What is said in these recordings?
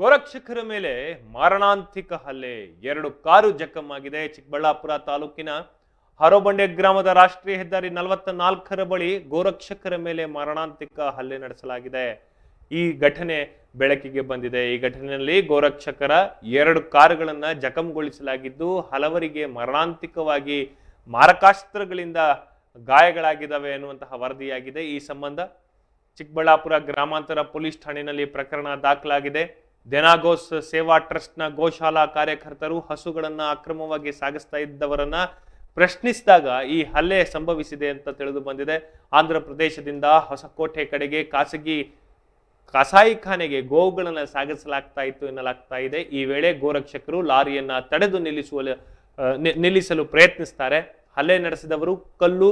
ಗೋರಕ್ಷಕರ ಮೇಲೆ ಮಾರಣಾಂತಿಕ ಹಲ್ಲೆ. ಎರಡು ಕಾರು ಜಖಮ್ಮಾಗಿದೆ ಚಿಕ್ಕಬಳ್ಳಾಪುರ ತಾಲೂಕಿನ ಹರೋಬಂಡೆ ಗ್ರಾಮದ ರಾಷ್ಟ್ರೀಯ ಹೆದ್ದಾರಿ ನಲವತ್ತ ನಾಲ್ಕರ ಬಳಿ ಗೋರಕ್ಷಕರ ಮೇಲೆ ಮಾರಣಾಂತಿಕ ಹಲ್ಲೆ ನಡೆಸಲಾಗಿದೆ. ಈ ಘಟನೆ ಬೆಳಕಿಗೆ ಬಂದಿದೆ. ಈ ಘಟನೆಯಲ್ಲಿ ಗೋರಕ್ಷಕರ ಎರಡು ಕಾರುಗಳನ್ನು ಜಖಂಗೊಳಿಸಲಾಗಿದ್ದು, ಹಲವರಿಗೆ ಮರಣಾಂತಿಕವಾಗಿ ಮಾರಕಾಸ್ತ್ರಗಳಿಂದ ಗಾಯಗಳಾಗಿದ್ದಾವೆ ಎನ್ನುವಂತಹ ವರದಿಯಾಗಿದೆ. ಈ ಸಂಬಂಧ ಚಿಕ್ಕಬಳ್ಳಾಪುರ ಗ್ರಾಮಾಂತರ ಪೊಲೀಸ್ ಠಾಣೆಯಲ್ಲಿ ಪ್ರಕರಣ ದಾಖಲಾಗಿದೆ. ದೆನಾಗೋಸ್ ಸೇವಾ ಟ್ರಸ್ಟ್ನ ಗೋಶಾಲಾ ಕಾರ್ಯಕರ್ತರು ಹಸುಗಳನ್ನು ಅಕ್ರಮವಾಗಿ ಸಾಗಿಸ್ತಾ ಇದ್ದವರನ್ನ ಪ್ರಶ್ನಿಸಿದಾಗ ಈ ಹಲ್ಲೆ ಸಂಭವಿಸಿದೆ ಅಂತ ತಿಳಿದು ಬಂದಿದೆ. ಆಂಧ್ರ ಪ್ರದೇಶದಿಂದ ಹೊಸಕೋಟೆ ಕಡೆಗೆ ಖಾಸಗಿ ಕಸಾಯಿಖಾನೆಗೆ ಗೋವುಗಳನ್ನು ಸಾಗಿಸಲಾಗ್ತಾ ಇತ್ತು ಎನ್ನಲಾಗ್ತಾ ಇದೆ. ಈ ವೇಳೆ ಗೋರಕ್ಷಕರು ಲಾರಿಯನ್ನ ತಡೆದು ನಿಲ್ಲಿಸುವ ನಿಲ್ಲಿಸಲು ಪ್ರಯತ್ನಿಸ್ತಾರೆ. ಹಲ್ಲೆ ನಡೆಸಿದವರು ಕಲ್ಲು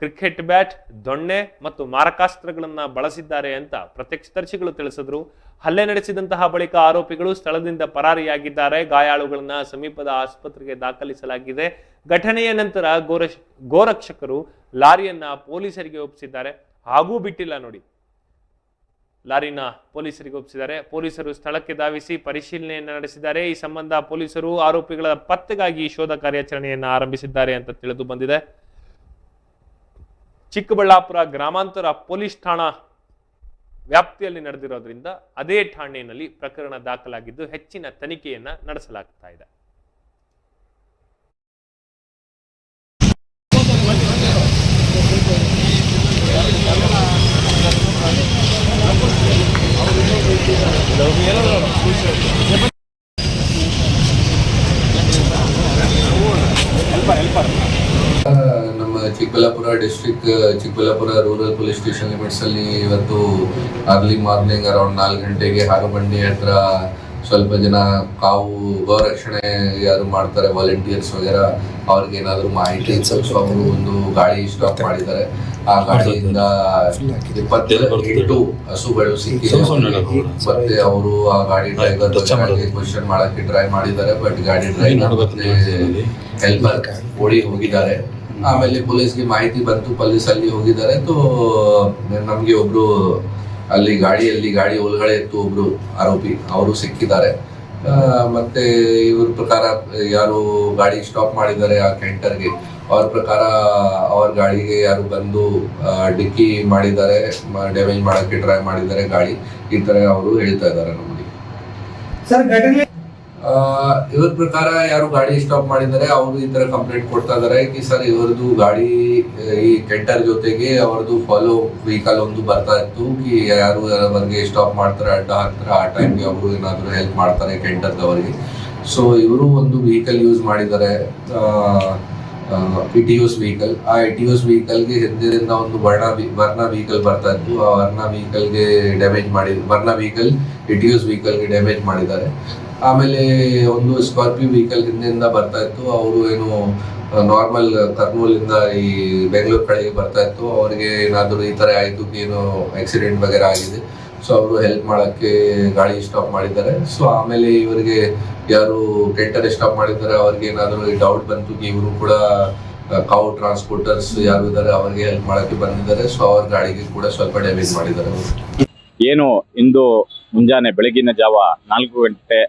ಕ್ರಿಕೆಟ್ ಬ್ಯಾಟ್, ದೊಣ್ಣೆ ಮತ್ತು ಮಾರಕಾಸ್ತ್ರಗಳನ್ನು ಬಳಸಿದ್ದಾರೆ ಅಂತ ಪ್ರತ್ಯಕ್ಷದರ್ಶಿಗಳು ತಿಳಿಸಿದ್ರು. ಹಲ್ಲೆ ನಡೆಸಿದಂತಹ ಬಳಿಕ ಆರೋಪಿಗಳು ಸ್ಥಳದಿಂದ ಪರಾರಿಯಾಗಿದ್ದಾರೆ. ಗಾಯಾಳುಗಳನ್ನ ಸಮೀಪದ ಆಸ್ಪತ್ರೆಗೆ ದಾಖಲಿಸಲಾಗಿದೆ. ಘಟನೆಯ ನಂತರ ಗೋರ, ಗೋರಕ್ಷಕರು ಲಾರಿಯನ್ನ ಪೊಲೀಸರಿಗೆ ಒಪ್ಪಿಸಿದ್ದಾರೆ. ಹಾಗೂ ಬಿಟ್ಟಿಲ್ಲ ನೋಡಿ. ಲಾರಿನ ಪೊಲೀಸರಿಗೆ ಒಪ್ಪಿಸಿದ್ದಾರೆ. ಪೊಲೀಸರು ಸ್ಥಳಕ್ಕೆ ಧಾವಿಸಿ ಪರಿಶೀಲನೆಯನ್ನು ನಡೆಸಿದ್ದಾರೆ. ಈ ಸಂಬಂಧ ಪೊಲೀಸರು ಆರೋಪಿಗಳ ಪತ್ತೆಗಾಗಿ ಶೋಧ ಕಾರ್ಯಾಚರಣೆಯನ್ನು ಆರಂಭಿಸಿದ್ದಾರೆ ಅಂತ ತಿಳಿದು ಬಂದಿದೆ. ಚಿಕ್ಕಬಳ್ಳಾಪುರ ಗ್ರಾಮಾಂತರ ಪೊಲೀಸ್ ಠಾಣಾ ವ್ಯಾಪ್ತಿಯಲ್ಲಿ ನಡೆದಿರೋದ್ರಿಂದ ಅದೇ ಠಾಣೆಯಲ್ಲಿ ಪ್ರಕರಣ ದಾಖಲಾಗಿದ್ದು ಹೆಚ್ಚಿನ ತನಿಖೆಯನ್ನ ನಡೆಸಲಾಗ್ತಾ ಇದೆ. District Chikkaballapur rural police station limits ಅಲ್ಲಿ ಇವತ್ತು ಅರ್ಲಿ ಮಾರ್ನಿಂಗ್ ಅರೌಂಡ್ ನಾಲ್ಕು ಗಂಟೆಗೆ ಹಾರಬಂಡಿ ಹತ್ರ ಸ್ವಲ್ಪ ಜನ ಕಾವು ಗೋರಕ್ಷಣೆ ಯಾರು ಮಾಡ್ತಾರೆ ವಾಲಂಟಿಯರ್ಸ್ ವಗೇರ ಅವ್ರಿಗೆ ಏನಾದ್ರು ಮಾಹಿತಿ ಅವರು ಒಂದು ಗಾಡಿ ಸ್ಟಾಪ್ ಮಾಡಿದ್ದಾರೆ. ಆ ಗಾಡಿಯಿಂದ ಇಪ್ಪತ್ತೆಂಟು ಹಸುಗಳು ಸಿಕ್ಕಿದೆ. ಮತ್ತೆ ಅವರು ಆ ಗಾಡಿ ಡ್ರೈವರ್ ಕ್ವಶನ್ ಮಾಡಕ್ಕೆ ಟ್ರೈ ಮಾಡಿದ್ದಾರೆ ಬಟ್ ಗಾಡಿ ಡ್ರೈವರ್ ಮತ್ತೆ ಹೆಲ್ಪರ್ ಓಡಿ ಹೋಗಿದ್ದಾರೆ. ಆಮೇಲೆ ಪೊಲೀಸ್ಗೆ ಮಾಹಿತಿ ಬಂತು ಪೊಲೀಸ್ ಅಲ್ಲಿ ಹೋಗಿದ್ದಾರೆ. ತೋ, ನಮ್ಗೆ ಒಬ್ರು ಅಲ್ಲಿ ಗಾಡಿಯಲ್ಲಿ, ಗಾಡಿ ಒಳಗಡೆ ಇತ್ತು ಒಬ್ರು ಆರೋಪಿ, ಅವರು ಸಿಕ್ಕಿದ್ದಾರೆ. ಮತ್ತೆ ಇವ್ರ ಪ್ರಕಾರ ಯಾರು ಗಾಡಿ ಸ್ಟಾಪ್ ಮಾಡಿದ್ದಾರೆ ಆ ಕೆಂಟರ್ಗೆ ಅವ್ರ ಪ್ರಕಾರ ಅವ್ರ ಗಾಡಿಗೆ ಯಾರು ಬಂದು ಡಿಕ್ಕಿ ಮಾಡಿದ್ದಾರೆ ಡ್ಯಾಮೇಜ್ ಮಾಡಕ್ಕೆ ಟ್ರೈ ಮಾಡಿದ್ದಾರೆ ಗಾಡಿ. ಈ ತರ ಅವರು ಹೇಳ್ತಾ ಇದ್ದಾರೆ ನಮಗೆ ಸರ್, ಘಟನೆ ಇವ್ರ ಪ್ರಕಾರ ಯಾರು ಗಾಡಿ ಸ್ಟಾಪ್ ಮಾಡಿದ್ದಾರೆ, ಅವರು ಈ ತರ ಕಂಪ್ಲೇಂಟ್ ಕೊಡ್ತಾ ಇದಾರೆ ಕಿ ಸರ್ ಇವರದು ಗಾಡಿ, ಈ ಕೆಂಟರ್ ಜೊತೆಗೆ ಅವರದು ಫಾಲೋ ವೆಹಿಕಲ್ ಒಂದು ಬರ್ತಾ ಇತ್ತು ಕಿ ಯಾರು ಅವರಿಗೆ ಸ್ಟಾಪ್ ಮಾಡ್ತಾರೆ, ಅಡ್ಡ ಹಾಕ್ತಾರೆ, ಆ ಟೈಮ್ಗೆ ಅವರು ಏನಾದ್ರು ಹೆಲ್ಪ್ ಮಾಡ್ತಾರೆ ಕೆಂಟರ್ದವರಿಗೆ ಸೊ ಇವರು ಒಂದು ವೆಹಿಕಲ್ ಯೂಸ್ ಮಾಡಿದ್ದಾರೆ ಇಟಿಯೋಸ್ ವೆಹಿಕಲ್ ಆ ಇಟಿಯೋಸ್ ವೆಹಿಕಲ್ಗೆ ಹಿಂದಿನಿಂದ ಒಂದು ವರ್ಣ ವರ್ಣ ವೆಹಿಕಲ್ ಬರ್ತಾ ಇತ್ತು. ಆ ವರ್ಣ ವೆಹಿಕಲ್ಗೆ ಡ್ಯಾಮೇಜ್ ಮಾಡಿ, ವರ್ಣ ವೆಹಿಕಲ್ ಇಟಿಯೋಸ್ ವೆಹಿಕಲ್ಗೆ ಡ್ಯಾಮೇಜ್ ಮಾಡಿದ್ದಾರೆ. ಆಮೇಲೆ ಒಂದು ಸ್ಕಾರ್ಪಿಯೋ ವೆಹಿಕಲ್ ಹಿಂದೆಯಿಂದ ಬರ್ತಾ ಇತ್ತು. ಅವರು ಏನು ನಾರ್ಮಲ್ ಕರ್ನೂಲಿಂದ ಈ ಬೆಂಗಳೂರು ಕಡೆಗೆ ಬರ್ತಾ ಇತ್ತು. ಅವರಿಗೆ ಏನಾದರೂ ಈ ತರ ಆಯ್ತು, ಏನು ಆಕ್ಸಿಡೆಂಟ್ ಬಗ್ಗೆ ಆಗಿದೆ. ಸೊ ಅವರು ಹೆಲ್ಪ್ ಮಾಡಕ್ಕೆ ಗಾಡಿ ಸ್ಟಾಪ್ ಮಾಡಿದ್ದಾರೆ. ಸೊ ಆಮೇಲೆ ಇವರಿಗೆ ಯಾರು ಕೆಟ್ಟರೆ ಸ್ಟಾಪ್ ಮಾಡಿದ್ದಾರೆ, ಅವ್ರಿಗೆ ಏನಾದರೂ ಡೌಟ್ ಬಂತು ಇವರು ಕೂಡ ಕಾವು ಟ್ರಾನ್ಸ್ಪೋರ್ಟರ್ಸ್ ಯಾರು ಇದ್ದಾರೆ, ಅವರಿಗೆ ಹೆಲ್ಪ್ ಮಾಡಕ್ಕೆ ಬಂದಿದ್ದಾರೆ. ಸೊ ಅವ್ರ ಗಾಡಿಗೆ ಕೂಡ ಸ್ವಲ್ಪ ಡ್ಯಾಮೇಜ್ ಮಾಡಿದ್ದಾರೆ. ಏನು, ಇಂದು ಮುಂಜಾನೆ ಬೆಳಗಿನ ಜಾವ ನಾಲ್ಕು ಗಂಟೆ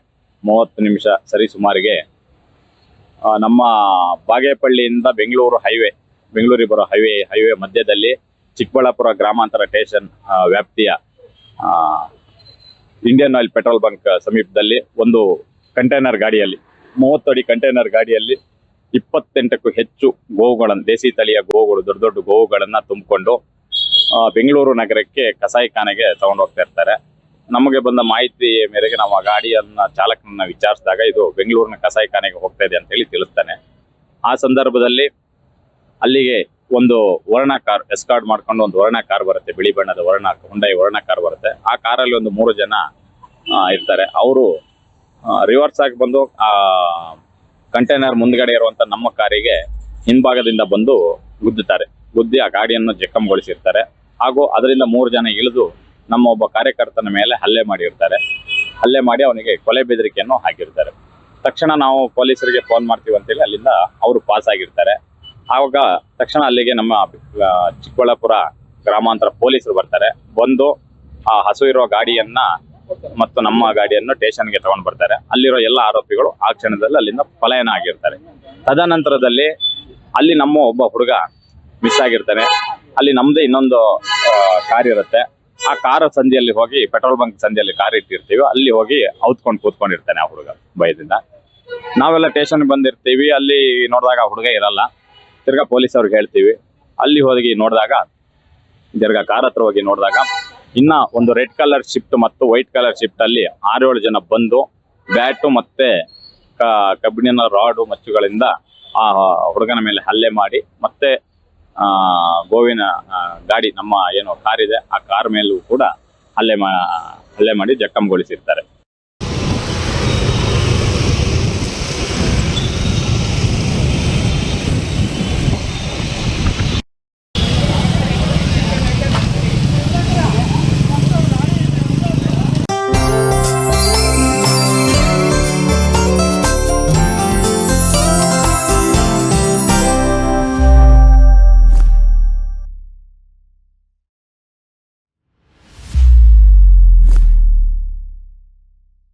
ಮೂವತ್ತು ನಿಮಿಷ ಸರಿ ಸುಮಾರಿಗೆ ನಮ್ಮ ಬಾಗೇಪಳ್ಳಿಯಿಂದ ಬೆಂಗಳೂರು ಹೈವೇ, ಬೆಂಗಳೂರಿಗೆ ಬರೋ ಹೈವೇ ಹೈವೇ ಮಧ್ಯದಲ್ಲಿ ಚಿಕ್ಕಬಳ್ಳಾಪುರ ಗ್ರಾಮಾಂತರ ಸ್ಟೇಷನ್ ವ್ಯಾಪ್ತಿಯ ಇಂಡಿಯನ್ ಆಯಿಲ್ ಪೆಟ್ರೋಲ್ ಬಂಕ್ ಸಮೀಪದಲ್ಲಿ ಒಂದು ಕಂಟೈನರ್ ಗಾಡಿಯಲ್ಲಿ, ಮೂವತ್ತು ಅಡಿ ಕಂಟೈನರ್ ಗಾಡಿಯಲ್ಲಿ ಇಪ್ಪತ್ತೆಂಟಕ್ಕೂ ಹೆಚ್ಚು ಗೋವುಗಳನ್ನು, ದೇಸಿ ತಳಿಯ ಗೋವುಗಳು, ದೊಡ್ಡ ದೊಡ್ಡ ಗೋವುಗಳನ್ನು ತುಂಬಿಕೊಂಡು ಬೆಂಗಳೂರು ನಗರಕ್ಕೆ ಕಸಾಯಿಖಾನೆಗೆ ತಗೊಂಡು ಹೋಗ್ತಾ ಇರ್ತಾರೆ. ನಮಗೆ ಬಂದ ಮಾಹಿತಿ ಮೇರೆಗೆ ನಾವು ಆ ಗಾಡಿಯನ್ನ ಚಾಲಕನನ್ನ ವಿಚಾರಿಸಿದಾಗ ಇದು ಬೆಂಗಳೂರಿನ ಕಸಾಯಿಖಾನೆಗೆ ಹೋಗ್ತಾ ಇದೆ ಅಂತ ಹೇಳಿ ತಿಳಿಸ್ತಾನೆ. ಆ ಸಂದರ್ಭದಲ್ಲಿ ಅಲ್ಲಿಗೆ ಒಂದು ವರ್ಣ ಕಾರ್ ಎಸ್ಕಾರ್ಡ್ ಮಾಡ್ಕೊಂಡು ಒಂದು ವರ್ಣ ಕಾರ್ ಬರುತ್ತೆ. ಬಿಳಿ ಬಣ್ಣದ ವರ್ಣ, ಹುಂಡೈ ವರ್ಣ ಕಾರ್ ಬರುತ್ತೆ. ಆ ಕಾರಲ್ಲಿ ಒಂದು ಮೂರು ಜನ ಇರ್ತಾರೆ. ಅವರು ರಿವರ್ಸ್ ಆಗಿ ಬಂದು, ಆ ಕಂಟೈನರ್ ಮುಂದ್ಗಡೆ ಇರುವಂತ ನಮ್ಮ ಕಾರಿಗೆ ಹಿಂಭಾಗದಿಂದ ಬಂದು ಗುದ್ದುತ್ತಾರೆ. ಗುದ್ದಿ ಆ ಗಾಡಿಯನ್ನು ಜಖಂಗೊಳಿಸಿರ್ತಾರೆ. ಹಾಗೂ ಅದರಿಂದ ಮೂರು ಜನ ಇಳಿದು ನಮ್ಮ ಒಬ್ಬ ಕಾರ್ಯಕರ್ತನ ಮೇಲೆ ಹಲ್ಲೆ ಮಾಡಿರ್ತಾರೆ. ಹಲ್ಲೆ ಮಾಡಿ ಅವನಿಗೆ ಕೊಲೆ ಬೆದರಿಕೆಯನ್ನು ಹಾಕಿರ್ತಾರೆ. ತಕ್ಷಣ ನಾವು ಪೊಲೀಸರಿಗೆ ಫೋನ್ ಮಾಡ್ತೀವಿ ಅಂತೇಳಿ ಅಲ್ಲಿಂದ ಅವರು ಪಾಸ್ ಆಗಿರ್ತಾರೆ. ಆವಾಗ ತಕ್ಷಣ ಅಲ್ಲಿಗೆ ನಮ್ಮ ಚಿಕ್ಕಬಳ್ಳಾಪುರ ಗ್ರಾಮಾಂತರ ಪೊಲೀಸರು ಬರ್ತಾರೆ. ಬಂದು ಆ ಹಸು ಇರೋ ಗಾಡಿಯನ್ನ ಮತ್ತು ನಮ್ಮ ಗಾಡಿಯನ್ನು ಸ್ಟೇಷನ್ಗೆ ತಗೊಂಡು ಬರ್ತಾರೆ. ಅಲ್ಲಿರೋ ಎಲ್ಲ ಆರೋಪಿಗಳು ಆ ಕ್ಷಣದಲ್ಲಿ ಅಲ್ಲಿಂದ ಪಲಾಯನ ಆಗಿರ್ತಾರೆ. ತದನಂತರದಲ್ಲಿ ಅಲ್ಲಿ ನಮ್ಮ ಒಬ್ಬ ಹುಡುಗ ಮಿಸ್ ಆಗಿರ್ತಾನೆ. ಅಲ್ಲಿ ನಮ್ದೇ ಇನ್ನೊಂದು ಕಾರ್ ಇರುತ್ತೆ. ಆ ಕಾರ್ ಸಂಧಿಯಲ್ಲಿ ಹೋಗಿ, ಪೆಟ್ರೋಲ್ ಬಂಕ್ ಸಂಧಿಯಲ್ಲಿ ಕಾರ್ ಇಟ್ಟಿರ್ತೀವಿ, ಅಲ್ಲಿ ಹೋಗಿ ಔತ್ಕೊಂಡು ಕೂತ್ಕೊಂಡಿರ್ತಾನೆ ಆ ಹುಡುಗ ಭಯದಿಂದ. ನಾವೆಲ್ಲ ಸ್ಟೇಷನ್ ಬಂದಿರ್ತೀವಿ, ಅಲ್ಲಿ ನೋಡಿದಾಗ ಹುಡುಗ ಇರಲ್ಲ. ತಿರ್ಗಾ ಪೊಲೀಸ್ ಅವ್ರಿಗೆ ಹೇಳ್ತೀವಿ, ಅಲ್ಲಿ ಹೋಗಿ ನೋಡಿದಾಗ, ತಿರ್ಗಾ ಕಾರ್ ಹತ್ರ ಹೋಗಿ ನೋಡಿದಾಗ, ಇನ್ನ ಒಂದು ರೆಡ್ ಕಲರ್ ಶಿಫ್ಟ್ ಮತ್ತು ವೈಟ್ ಕಲರ್ ಶಿಫ್ಟ್ ಅಲ್ಲಿ ಆರೇಳು ಜನ ಬಂದು, ಬ್ಯಾಟು ಮತ್ತೆ ಕ- ಕಬ್ಬಿಣಿನ ರಾಡು ಮಚ್ಚುಗಳಿಂದ ಆ ಹುಡುಗನ ಮೇಲೆ ಹಲ್ಲೆ ಮಾಡಿ, ಮತ್ತೆ ಗೋವಿನ ಗಾಡಿ ನಮ್ಮ ಏನು ಕಾರ್ ಇದೆ ಆ ಕಾರ್ ಮೇಲೂ ಕೂಡ ಹಲ್ಲೆ ಮಾ, ಹಲ್ಲೆ ಮಾಡಿ ಜಖಂಗೊಳಿಸಿರ್ತಾರೆ